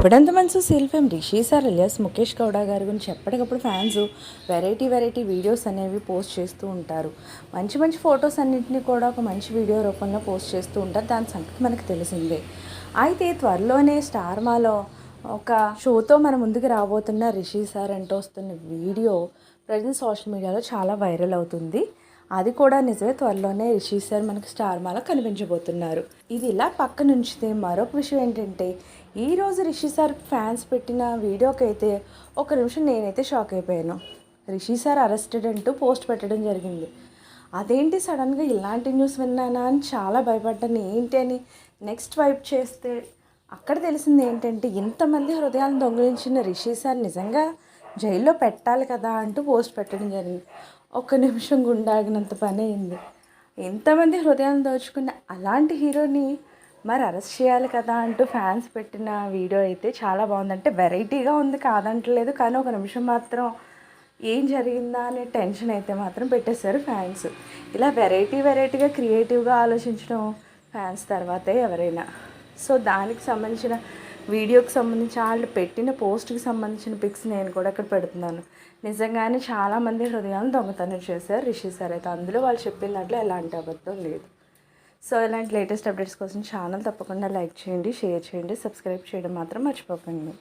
ఇప్పుడంత మంచి self Rishi sir alias Mukesh Gowda గారి గురించి ఎప్పటికప్పుడు ఫ్యాన్స్ వెరైటీ వెరైటీ వీడియోస్ అనేవి పోస్ట్ చేస్తూ ఉంటారు. మంచి మంచి ఫొటోస్ అన్నింటినీ కూడా ఒక మంచి వీడియో రూపంలో పోస్ట్ చేస్తూ ఉంటారు. దాని సంగతి మనకు తెలిసిందే. అయితే త్వరలోనే స్టార్ మాలో ఒక షోతో మన ముందుకు రాబోతున్న రిషి సార్ అంటూ వస్తున్న వీడియో ప్రజెంట్ సోషల్ మీడియాలో చాలా వైరల్ అవుతుంది. అది కూడా నిజమే. త్వరలోనే రిషి సార్ మనకు స్టార్ మాలో కనిపించబోతున్నారు. ఇది ఇలా పక్క నుంచితే మరొక విషయం ఏంటంటే ఈరోజు రిషి సార్ ఫ్యాన్స్ పెట్టిన వీడియోకి అయితే ఒక నిమిషం నేనైతే షాక్ అయిపోయాను. రిషి సార్ అరెస్టెడ్ అంటూ పోస్ట్ పెట్టడం జరిగింది. అదేంటి సడన్గా ఇలాంటి న్యూస్ విన్నానా అని చాలా భయపడ్డాను. ఏంటి అని నెక్స్ట్ వైప్ చేస్తే అక్కడ తెలిసింది ఏంటంటే ఇంతమంది హృదయాలను దొంగిలించిన రిషి సార్ నిజంగా జైల్లో పెట్టాలి కదా అంటూ పోస్ట్ పెట్టడం జరిగింది. ఒక్క నిమిషం గుండాగినంత పని అయింది. ఎంతమంది హృదయాన్ని దోచుకున్న అలాంటి హీరోని మరి అరెస్ట్ చేయాలి కదా అంటూ ఫ్యాన్స్ పెట్టిన వీడియో అయితే చాలా బాగుంది. అంటే వెరైటీగా ఉంది కాదంటలేదు కానీ ఒక నిమిషం మాత్రం ఏం జరిగిందా అనే టెన్షన్ అయితే మాత్రం పెట్టేశారు ఫ్యాన్స్. ఇలా వెరైటీ వెరైటీగా క్రియేటివ్గా ఆలోచించడం ఫ్యాన్స్ తర్వాతే ఎవరైనా. సో దానికి సంబంధించిన వీడియోకి సంబంధించి వాళ్ళు పెట్టిన పోస్ట్కి సంబంధించిన పిక్స్ నేను కూడా ఇక్కడ పెడుతున్నాను. నిజంగానే చాలామంది హృదయాలను దొంగతనం చేశారు రిషి సార్ అయితే. అందులో వాళ్ళు చెప్పిన దాంట్లో ఎలాంటి అబద్ధం లేదు. సో ఇలాంటి లేటెస్ట్ అప్డేట్స్ కోసం ఛానల్ తప్పకుండా లైక్ చేయండి షేర్ చేయండి సబ్స్క్రైబ్ చేయడం మాత్రం మర్చిపోకండి.